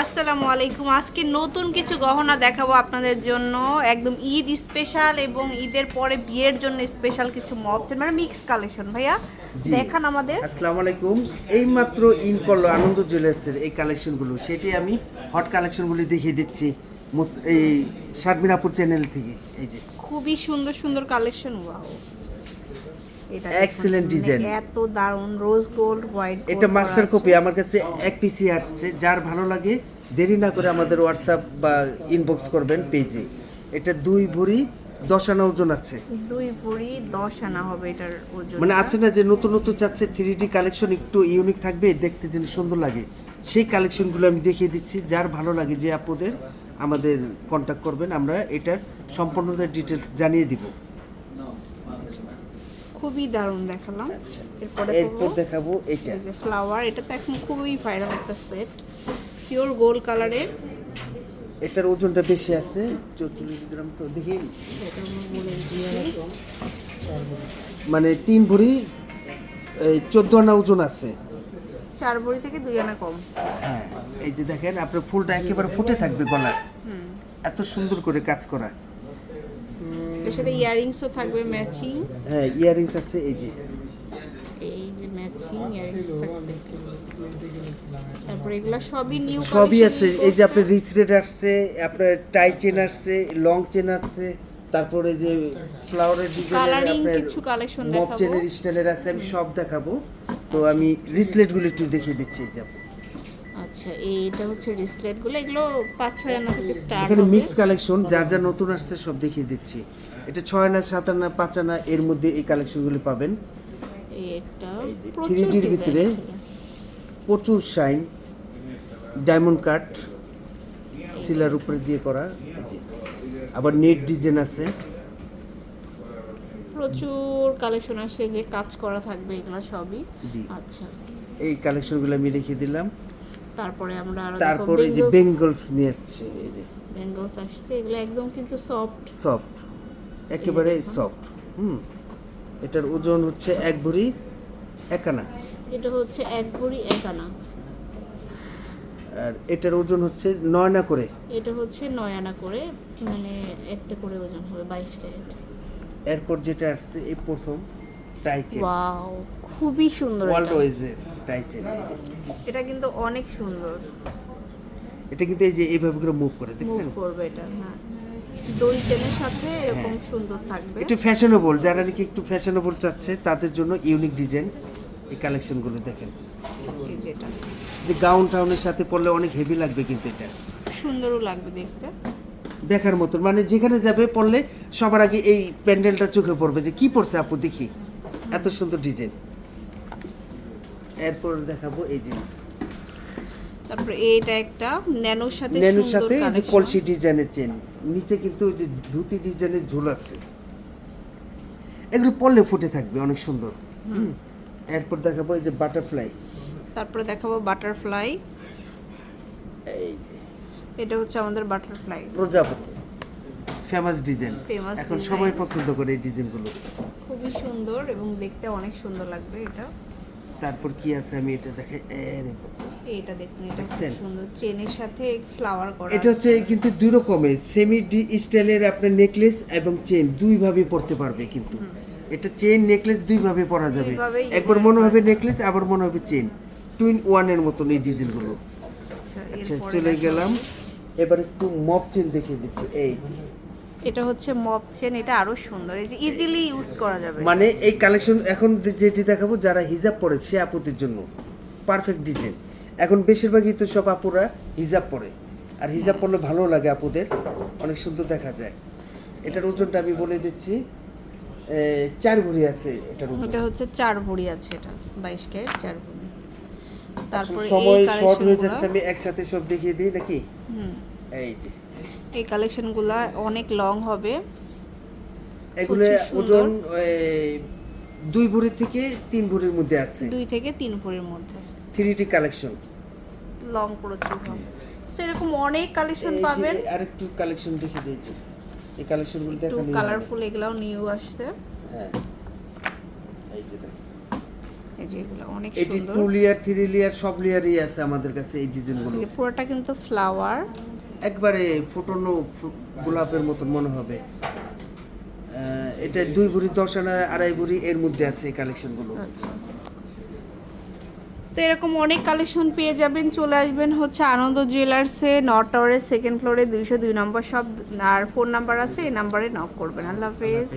আসসালামু আলাইকুম। আজকে নতুন কিছু গহনা দেখাবো আপনাদের জন্য। একদম ঈদ স্পেশাল এবং ঈদের পরে বিয়ের জন্য স্পেশাল কিছু মপচেন মানে মিক্স কালেকশন ভাইয়া। দেখান আমাদের। আসসালামু আলাইকুম। এইমাত্র ইন করল আনন্দ জুয়েলার্সের এই কালেকশনগুলো সেটি আমি হট কালেকশনগুলো দেখিয়ে দিচ্ছি এই শারমিনাপুর চ্যানেল থেকে। এই যে। খুবই সুন্দর সুন্দর কালেকশন ওয়াও এটা Excellent দেখুন, মানে এত দারুণ রোজ গোল্ড হোয়াইট এটা মাস্টার কপি আমার কাছে এক পিসি আসছে। যার ভালো লাগে দেরি না করে আমাদের হোয়াটসঅ্যাপ বা ইনবক্স করবেন পেজে এটা দুই ভরি দশ আনা ওজন আছে। দুই ভরি দশ আনা হবে এটার ওজন মানে আছে না যে নতুন নতুন চাচ্ছে থ্রি ডি কালেকশন একটু ইউনিক থাকবে দেখতে যেন সুন্দর লাগে। সেই কালেকশনগুলো আমি দেখিয়ে দিচ্ছি। যার ভালো লাগে যে আপনাদের আমাদের কন্ট্যাক্ট করবেন আমরা এটার সম্পূর্ণ ডিটেলস জানিয়ে দিব। খুবই দারুণ দেখালাম। এরপরে এরপর দেখাবো এটা যে ফ্লাওয়ার এটা তো এখন খুবই ভাইরাল একটা সেট পিওর গোল্ড কালারের এটার ওজনটা বেশি আছে চৌচল্লিশ গ্রাম তো দেখি। মানে তিন ভরি চোদ্দ আনা ওজন আছে। চার ভরি থেকে দুই আনা কম। হ্যাঁ এই যে দেখেন আপনার ফুলটা একেবারে ফুটে থাকবে গলার এত সুন্দর করে কাজ করা। এর সাথে ইয়ারিংসও থাকবে ম্যাচিং। হ্যাঁ ইয়ারিংস আছে এই যে। এই যে ম্যাচিং ইয়ারিংস থাকবে। তারপরে এগুলা সবই নিউ সবই আছে। এই যে আপনার রিচ রেড আসছে আপনার টাই চেন আসছে লং চেন আছে তারপরে যে ফ্লাওয়ারের ডিজাইনের আপনার কিছু collection মপ চেনের স্টাইলের আছে আমি সব দেখাবো। তো আমি রিসলেটগুলো একটু দেখিয়ে দিচ্ছি এই যে। আচ্ছা এইটা হচ্ছে রিসলেটগুলো এগুলো পাঁচ ছয় আনা থেকে স্টার্ট এখানে মিক্স কালেকশন যা যা নতুন আসছে সব দেখিয়ে দিচ্ছি। এটা ছয় আনা সাত আনা পাঁচ আনা এর মধ্যে এই কালেকশনগুলো পাবেন। এটা এই যে প্রচুর 3D র design ভিতরে প্রচুর শাইন ডায়মন্ড কাট সিলার উপরে দিয়ে করা আবার নেট ডিজাইন আছে। প্রচুর কালেকশন আসে যে কাজ করা থাকবে এগুলো সবই। আচ্ছা। এই কালেকশনগুলো আমি রেখে দিলাম। তারপরে আমরা আরও তারপরে এই যে বেঙ্গলস নিয়ে আসছে এই যে। বেঙ্গলস আসছে এগুলো একদম কিন্তু সফট সফট একেবারে সফট হুম। এটার ওজন হচ্ছে এক ভরি একানা। এটা হচ্ছে এক ভরি এক আনা আর এটার ওজন হচ্ছে নয়না করে। এটা হচ্ছে নয় আনা করে মানে একটা করে ওজন হবে বাইশ ক্যারেট। এরপর যেটা আসছে এই প্রথম টাইচেন ওয়াও খুবই সুন্দর ওয়ার্ল্ড এটা। ওয়াইজের টাইচেন এটা কিন্তু অনেক সুন্দর। এটা কিন্তু এই যে এইভাবে করে মুভ করে মুভ দেখছেন করবে এটা হ্যাঁ। দই চেনের সাথে এরকম সুন্দর থাকবে। একটু ফ্যাশনেবল যারা নাকি একটু ফ্যাশনেবল চাচ্ছে তাদের জন্য ইউনিক ডিজাইন এই কালেকশনগুলো দেখেন। এই যে এটা। যে গাউন টাউনের সাথে পরলে অনেক হেভি লাগবে কিন্তু এটা। সুন্দরও লাগবে দেখতে। দেখার মতন মানে যেখানে যাবে পড়লে সবার আগে এই প্যান্ডেলটা চোখে পড়বে যে কি পড়ছে আপু দেখি। এত সুন্দর ডিজাইন এরপর দেখাবো এই যে। তারপরে এইটা একটা ন্যানোর সাথে সুন্দর সাথে এই যে কলসি ডিজাইনের চেন নিচে কিন্তু ওই যে ধুতি ডিজাইনের ঝুল আছে। এগুলো পরলে ফুটে থাকবে অনেক সুন্দর। এরপর দেখাবো এই যে বাটারফ্লাই তারপরে দেখাবো বাটারফ্লাই এই যে। এটা হচ্ছে আমাদের বাটারফ্লাই প্রজাপতি। ফেমাস ডিজাইন এখন সবাই পছন্দ করে এই ডিজাইনগুলো খুবই সুন্দর এবং দেখতে অনেক সুন্দর লাগবে এটা। তারপর কি আছে আমি এটা দেখে বাবা। দেখুন এটা সুন্দর। চেনের সাথে ফ্লাওয়ার করা এটা হচ্ছে কিন্তু দুই রকমের সেমি ডি স্টাইলের আপনার নেকলেস এবং চেন দুই ভাবে পরতে পারবে কিন্তু। এটা চেন নেকলেস দুই ভাবে পরা যাবে। একবার মনে হবে নেকলেস আবার মনে হবে চেন টুইন ওয়ানের মতন এই ডিজাইনগুলো আচ্ছা আচ্ছা চলে গেলাম। এবার একটু মপ চেন দেখিয়ে দিচ্ছি। এই যে। এটা হচ্ছে মপ চেন এটা আরও সুন্দর। এই যে ইজিলি ইউজ করা যাবে। মানে এই কালেকশন এখন যেটি দেখাবো যারা হিজাব পরে সে আপুদের জন্য। পারফেক্ট ডিজাইন এখন বেশিরভাগই তো সব আপুরা হিজাব পরে। আর হিজাব পরলে ভালো লাগে আপুদের। অনেক সুন্দর দেখা যায়। এটার ওজনটা আমি বলে দিচ্ছি চার ভরি আছে এটার ওজন। এটা হচ্ছে চার ভরি আছে এটা বাইশ ক্যারেট চার ভরি। তারপর সময় শর্ট হয়ে যাচ্ছে আমি একসাথে সব দেখিয়ে দিই নাকি? এই যে। এই কালেকশনগুলো অনেক লং হবে। এগুলো। ওজন দুই ভরি থেকে তিন ভরির মধ্যে আছে। দুই থেকে তিন ভরির মধ্যে। Three D collection. লং প্রচুর হবে। সো এরকম অনেক কালেকশন পাবেন। আরেকটু কালেকশন দেখে দিয়েছি এই কালেকশনগুলো একটু দেখানো কালারফুল এগুলাও নিউ আসছে। হ্যাঁ। এই যে দেখেন এই যে এগুলো অনেক এটি সুন্দর। টু লেয়ার থ্রি লেয়ার সব লেয়ারই আছে আমাদের কাছে এই ডিজাইনগুলো পুরোটা কিন্তু ফ্লাওয়ার একবারে ফুটনো গোলাপের মতন মনে হবে। এটা দুই ভরি দশ আনা আড়াই ভরি এর মধ্যে আছে এই কালেকশনগুলো। আচ্ছা। তো এরকম অনেক কালেকশন পেয়ে যাবেন চলে আসবেন হচ্ছে আনন্দ জুয়েলার্সে নর্থ টাওয়ারের সেকেন্ড ফ্লোরে দুইশো দুই নম্বর সব আর ফোন নাম্বার আছে এই নাম্বারে নক করবেন। আল্লাহ হাফেজ।